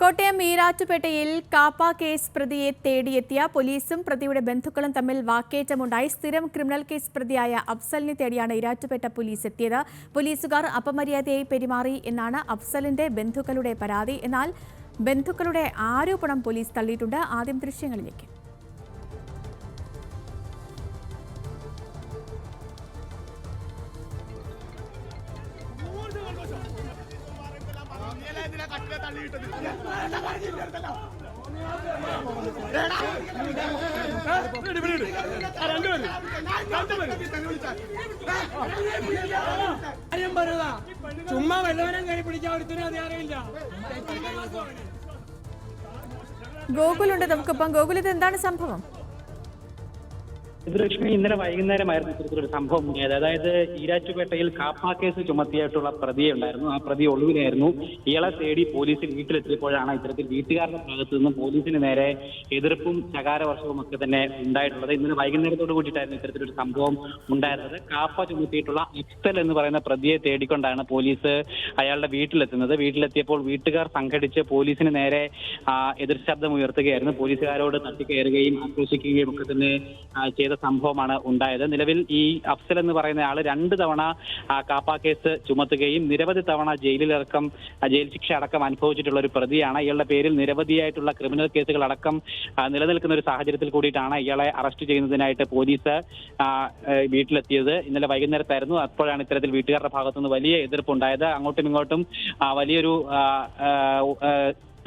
കോട്ടയം ഈരാറ്റുപേട്ടയിൽ കാപ്പ കേസ് പ്രതിയെ തേടിയെത്തിയ പോലീസും പ്രതിയുടെ ബന്ധുക്കളും തമ്മിൽ വാക്കേറ്റമുണ്ടായി. സ്ഥിരം ക്രിമിനൽ കേസ് പ്രതിയായ അഫ്സലിനെ തേടിയാണ് ഈരാറ്റുപേട്ട പോലീസ് എത്തിയത്. പോലീസുകാർ അപമര്യാദയായി പെരുമാറി എന്നാണ് അഫ്സലിന്റെ ബന്ധുക്കളുടെ പരാതി. എന്നാൽ ബന്ധുക്കളുടെ ആരോപണം പോലീസ് തള്ളിയിട്ടുണ്ട്. ആദ്യം ദൃശ്യങ്ങളിലേക്ക്. കാര്യം പറയുക ചുമ്മാ വല്ലവരും കയറി പിടിക്കാൻ ഒരുത്തിനും അധികാരമില്ല ഗോകുലുണ്ട് നമുക്കിപ്പം. ഗോകുൽ ഇത് എന്താണ് സംഭവം? ഇത് ലക്ഷ്മി ഇന്നലെ വൈകുന്നേരമായിരുന്നു ഇത്തരത്തിലൊരു സംഭവം ഉണ്ടായത് അതായത് ഈരാറ്റുപേട്ടയിൽ കാപ്പ കേസ് ചുമത്തിയായിട്ടുള്ള പ്രതിയെ ഉണ്ടായിരുന്നു. ആ പ്രതി ഒളിവിലായിരുന്നു. ഇയാളെ തേടി പോലീസ് വീട്ടിലെത്തിയപ്പോഴാണ് ഇത്തരത്തിൽ വീട്ടുകാരുടെ ഭാഗത്തു നിന്നും പോലീസിന് നേരെ എതിർപ്പും ശകാരവർഷവും ഒക്കെ തന്നെ ഉണ്ടായിട്ടുള്ളത്. ഇന്നലെ വൈകുന്നേരത്തോട് കൂടിയിട്ടായിരുന്നു ഇത്തരത്തിലൊരു സംഭവം ഉണ്ടായിരുന്നത്. കാപ്പ ചുമത്തിയിട്ടുള്ള അക്തൽ എന്ന് പറയുന്ന പ്രതിയെ തേടിക്കൊണ്ടാണ് പോലീസ് അയാളുടെ വീട്ടിലെത്തുന്നത്. വീട്ടിലെത്തിയപ്പോൾ വീട്ടുകാർ സംഘടിച്ച് പോലീസിന് നേരെ എതിർ എതിർശബ്ദം ഉയർത്തുകയായിരുന്നു. പോലീസുകാരോട് തട്ടിക്കയറുകയും ആക്രോശിക്കുകയും ഒക്കെ തന്നെ ആ, ചെയ്ത സംഭവമാണ് ഉണ്ടായത്. നിലവിൽ ഈ അഫ്സൽ എന്ന് പറയുന്ന ആൾ രണ്ട് തവണ കാപ്പ കേസ് ചുമത്തുകയും നിരവധി തവണ ജയിലിലടക്കം ജയിൽ ശിക്ഷ അടക്കം അനുഭവിച്ചിട്ടുള്ള ഒരു പ്രതിയാണ്. ഇയാളുടെ പേരിൽ നിരവധിയായിട്ടുള്ള ക്രിമിനൽ കേസുകൾ അടക്കം നിലനിൽക്കുന്ന ഒരു സാഹചര്യത്തിൽ കൂടിയിട്ടാണ് ഇയാളെ അറസ്റ്റ് ചെയ്യുന്നതിനായിട്ട് പോലീസ് വീട്ടിലെത്തിയത്. ഇന്നലെ വൈകുന്നേരത്തായിരുന്നു. അപ്പോഴാണ് ഇത്തരത്തിൽ വീട്ടുകാരുടെ ഭാഗത്തുനിന്ന് വലിയ എതിർപ്പുണ്ടായത്. അങ്ങോട്ടും ഇങ്ങോട്ടും വലിയൊരു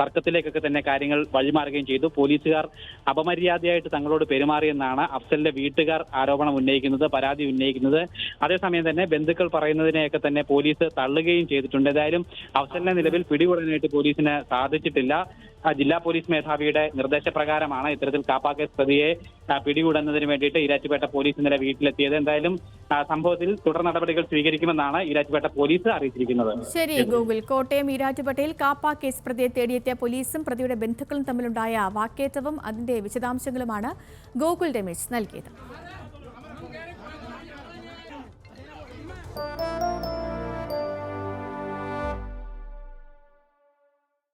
തർക്കത്തിലേക്കൊക്കെ തന്നെ കാര്യങ്ങൾ വഴിമാറുകയും ചെയ്തു. പോലീസുകാർ അപമര്യാദയായിട്ട് തങ്ങളോട് പെരുമാറിയെന്നാണ് അഫ്സലിന്റെ വീട്ടുകാർ ആരോപണം ഉന്നയിക്കുന്നത് പരാതി ഉന്നയിക്കുന്നത്. അതേസമയം തന്നെ ബന്ധുക്കൾ പറയുന്നതിനെയൊക്കെ തന്നെ പോലീസ് തള്ളുകയും ചെയ്തിട്ടുണ്ട്. ഏതായാലും അഫ്സലിനെ നിലവിൽ പിടികൂടാനായിട്ട് പോലീസിന് സാധിച്ചിട്ടില്ല. ജില്ലാ പോലീസ് മേധാവിയുടെ നിർദ്ദേശപ്രകാരമാണ് ഇത്തരത്തിൽ കാപ്പാക്കേസ് കേസ് പ്രതിയെ പിടികൂടുന്നതിന് വേണ്ടിയിട്ട് ഈരാറ്റുപേട്ട പോലീസ് ഇന്നലെ വീട്ടിലെത്തിയത്. എന്തായാലും സംഭവത്തിൽ തുടർ നടപടികൾ സ്വീകരിക്കുമെന്നാണ് ഈരാറ്റുപേട്ട പോലീസ് അറിയിച്ചിരിക്കുന്നത്. ശരി ഗോകുൽ കോട്ടയം ഈരാറ്റുപേട്ടയിൽ കാപ്പ കേസ് പ്രതിയെ തേടിയെത്തിയ പോലീസും പ്രതിയുടെ ബന്ധുക്കളും തമ്മിലുണ്ടായ വാക്കേറ്റവും അതിന്റെ വിശദാംശങ്ങളുമാണ് ഗോകുൽ രമേശ് നൽകിയത്.